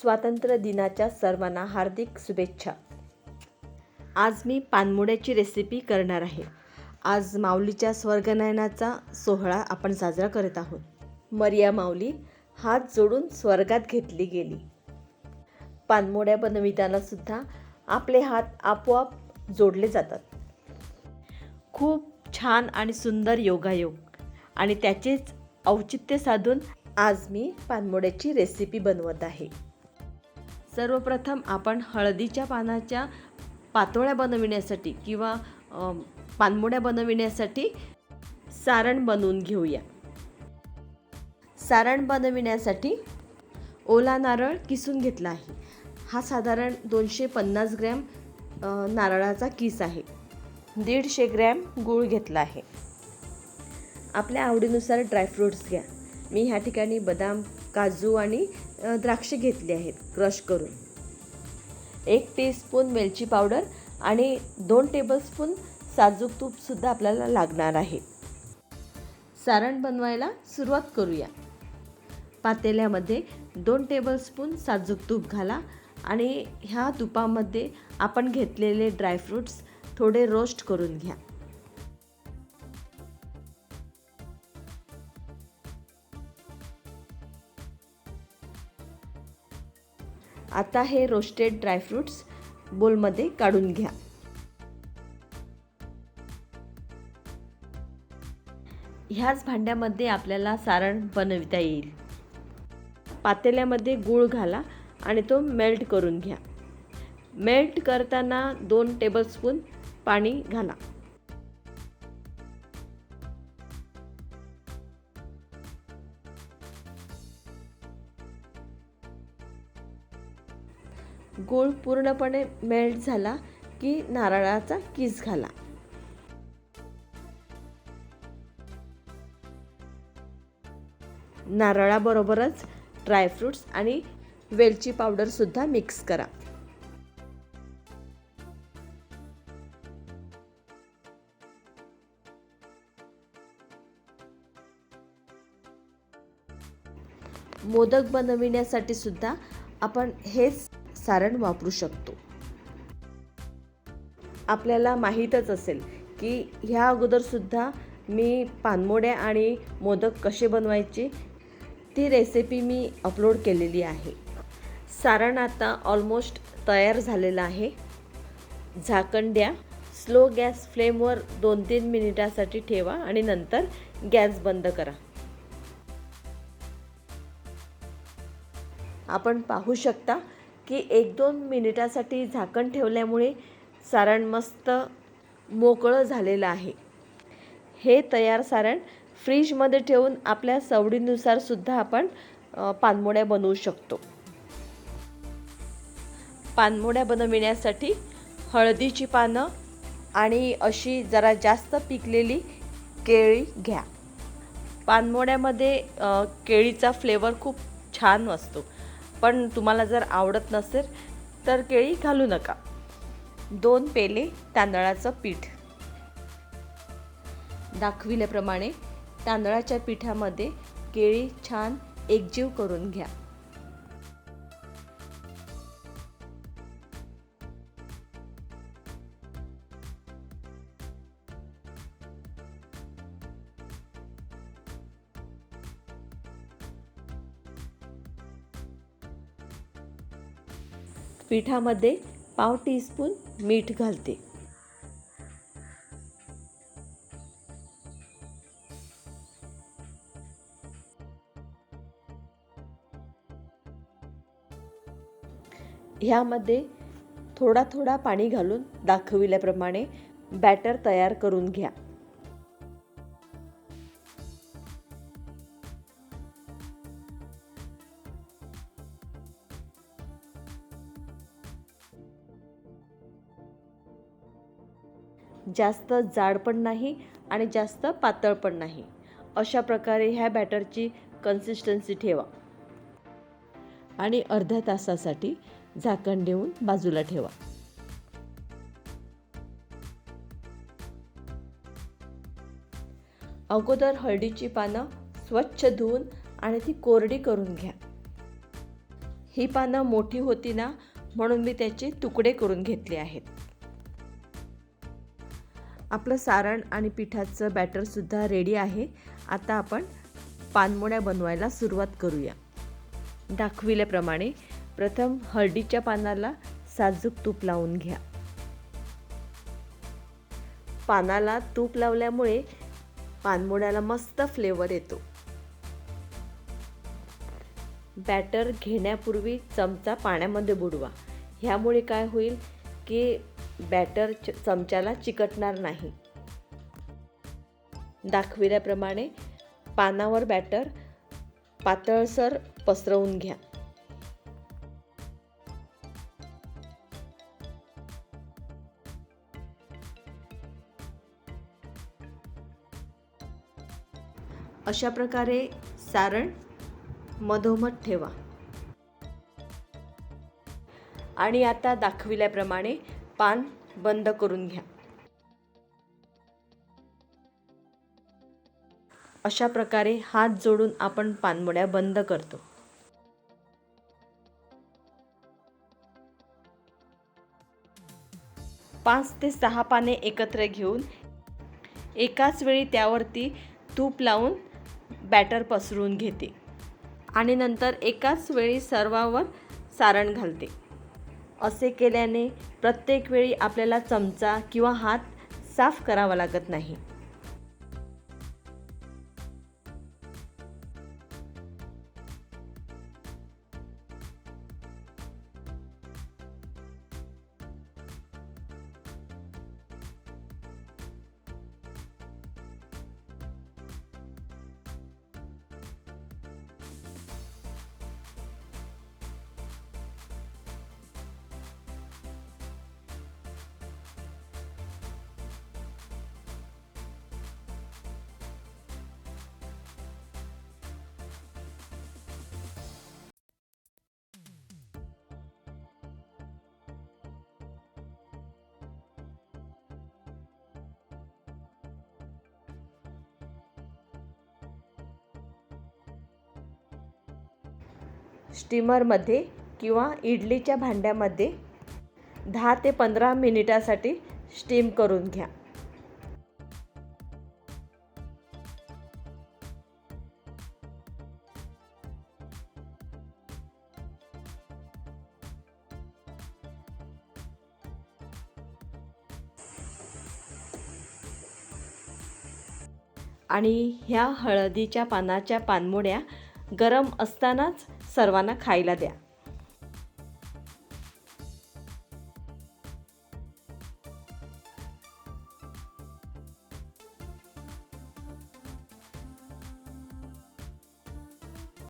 स्वातंत्र्य दिनाच्या सर्वांना हार्दिक शुभेच्छा. आज मी पानमुड्याची रेसिपी करणार आहे. आज माऊलीच्या स्वर्गनयनाचा सोहळा आपण साजरा करत आहोत. मरिया माऊली हात जोडून स्वर्गात घेतली गेली. पानमोड्या बनविताना सुद्धा आपले हात आपोआप जोडले जातात. खूप छान आणि सुंदर योगायोग आणि त्याचेच औचित्य साधून आज मी पानमोड्याची रेसिपी बनवत आहे. सर्वप्रथम आपण हळदीच्या पानाच्या पातोळ्या बनविण्यासाठी किंवा अ, पानमोड्या बनविण्यासाठी सारण बनवून घेऊया. सारण बनविण्यासाठी ओला नारळ किसून घेतला आहे. हा साधारण दोनशे पन्नास ग्रॅम नारळाचा किस आहे. दीडशे ग्रॅम गूळ घेतला आहे. आपल्या आवडीनुसार ड्रायफ्रूट्स घ्या. मी ह्या ठिकाणी बदाम काजू आणि द्राक्षे घेतली आहेत क्रश करून. एक टीस्पून वेलची पावडर आणि दोन टेबलस्पून साजूक तूपसुद्धा आपल्याला लागणार आहे. सारण बनवायला सुरुवात करूया. पातेल्यामध्ये दोन टेबलस्पून साजूक तूप घाला आणि ह्या तुपामध्ये आपण घेतलेले ड्रायफ्रूट्स थोडे रोस्ट करून घ्या. आता हे रोस्टेड ड्रायफ्रूट्स बोलमध्ये काढून घ्या. ह्याच भांड्यामध्ये आपल्याला सारण बनविता येईल. पातेल्यामध्ये गूळ घाला आणि तो मेल्ट करून घ्या. मेल्ट करताना दोन टेबलस्पून पाणी घाला. गूळ पूर्णपणे मेल्ट झाला की नारळाचा किस घाला. नारळाबरोबरच ड्रायफ्रूट्स आणि वेलची पावडरसुद्धा मिक्स करा. मोदक बनविण्यासाठी सुद्धा आपण हेच सारण वापरू शकतो. आपल्याला माहीतच असेल की ह्या अगोदरसुद्धा मी पानमोड्या आणि मोदक कसे बनवायचे ती रेसिपी मी अपलोड केलेली आहे. सारण आता ऑलमोस्ट तयार झालेलं आहे. झाकण द्या स्लो गॅस फ्लेमवर दोन तीन मिनिटासाठी ठेवा आणि नंतर गॅस बंद करा. आपण पाहू शकता की एक दोन मिनिटासाठी झाकण ठेवल्यामुळे सारण मस्त मोकळं झालेलं आहे. हे तयार सारण फ्रीजमध्ये ठेवून आपल्या सवडीनुसार सुद्धा आपण पानमोड्या बनवू शकतो. पानमोड्या बनविण्यासाठी हळदीची पानं आणि अशी जरा जास्त पिकलेली केळी घ्या. पानमोड्यामध्ये केळीचा फ्लेवर खूप छान असतो. पण तुम्हाला जर आवडत नसेल तर केळी घालू नका. दोन पेले तांदळाचं पीठ. दाखविल्याप्रमाणे तांदळाच्या पिठामध्ये केळी छान एकजीव करून घ्या. पिठामध्ये पाव टीस्पून मीठ घालते. ह्यामध्ये थोडा थोडा पाणी घालून दाखविल्याप्रमाणे बॅटर तयार करून घ्या. जास्त जाड पण नाही आणि जास्त पातळ पण नाही. अशा प्रकारे ह्या बॅटरची कन्सिस्टन्सी ठेवा. आणि अर्ध्या तासासाठी झाकण देऊन बाजूला ठेवा. अगोदर हळदीची पानं स्वच्छ धुवून आणि ती कोरडी करून घ्या. ही पानं मोठी होती ना म्हणून मी त्याचे तुकडे करून घेतले आहेत. आपलं सारण आणि पिठाचं बॅटरसुद्धा रेडी आहे. आता आपण पानमोड्या बनवायला सुरुवात करूया. दाखविल्याप्रमाणे प्रथम हळदीच्या पानाला साजूक तूप लावून घ्या. पानाला तूप लावल्यामुळे पानमोड्याला मस्त फ्लेवर येतो. बॅटर घेण्यापूर्वी चमचा पाण्यामध्ये बुडवा. ह्यामुळे काय होईल की बॅटर च चमच्याला चिकटणार नाही. दाखविल्याप्रमाणे पानावर बॅटर पातळसर पसरवून घ्या. अशा प्रकारे सारण मधोमध ठेवा. आणि आता दाखविल्याप्रमाणे पान बंद करून घ्या. अशा प्रकारे हात जोडून आपण पानमुड्या बंद करतो. पाच ते सहा पाने एकत्र घेऊन एकाच वेळी त्यावरती तूप लावून बॅटर पसरून घेते आणि नंतर एकाच वेळी सर्वावर सारण घालते. असे केल्याने प्रत्येक वेळी आपल्याला चमचा किंवा हात साफ करावा लागत नाही. स्टीमरमध्ये किंवा इडलीच्या भांड्यामध्ये दहा ते पंधरा मिनिटासाठी स्टीम करून घ्या. आणि ह्या हळदीच्या पानाच्या पानमुड्या गरम असतानाच सर्वांना खायला द्या.